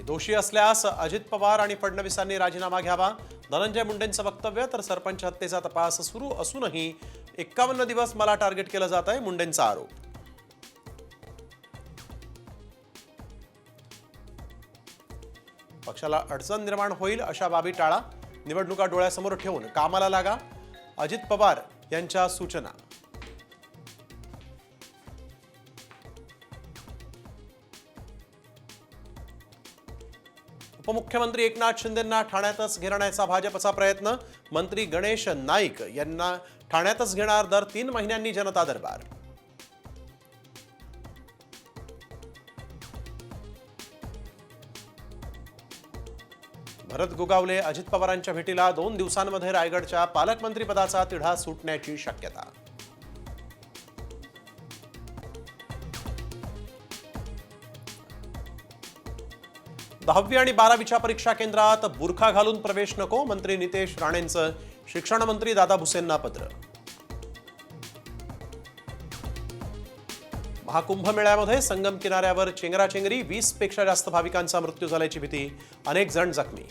दोषी असल्यास अजित पवार आणि फडणवीसांनी राजीनामा घ्यावा. धनंजय मुंडेंचं वक्तव्य तर सरपंच हत्येचा तपास सुरू असूनही एक्कावन्न दिवस मला टार्गेट केलं जात आहे मुंडेंचा आरोप. पक्षाला अडचण निर्माण होईल अशा बाबी टाळा. निवडणुका डोळ्यासमोर ठेवून कामाला लागा. अजित पवार यांच्या सूचना. उपमुख्यमंत्री एकनाथ शिंदेंना ठाण्यातच घेरण्याचा भाजपचा प्रयत्न. मंत्री गणेश नाईक यांना ठाण्यातच घेणार दर तीन महिन्यांनी जनता दरबार. भरत गोगावले अजित पवारांच्या भेटीला दोन दिवसांमध्ये रायगडच्या पालकमंत्रीपदाचा तिढा सुटण्याची शक्यता. दहावी आणि बारावीच्या परीक्षा केंद्रात बुरखा घालून प्रवेश नको मंत्री नितेश राणेंचं शिक्षण मंत्री दादा भुसेंना पत्र. महाकुंभ मेळ्यामध्ये संगम किनाऱ्यावर चेंगराचेंगरी वीसपेक्षा जास्त भाविकांचा मृत्यू झाल्याची भीती अनेक जण जखमी.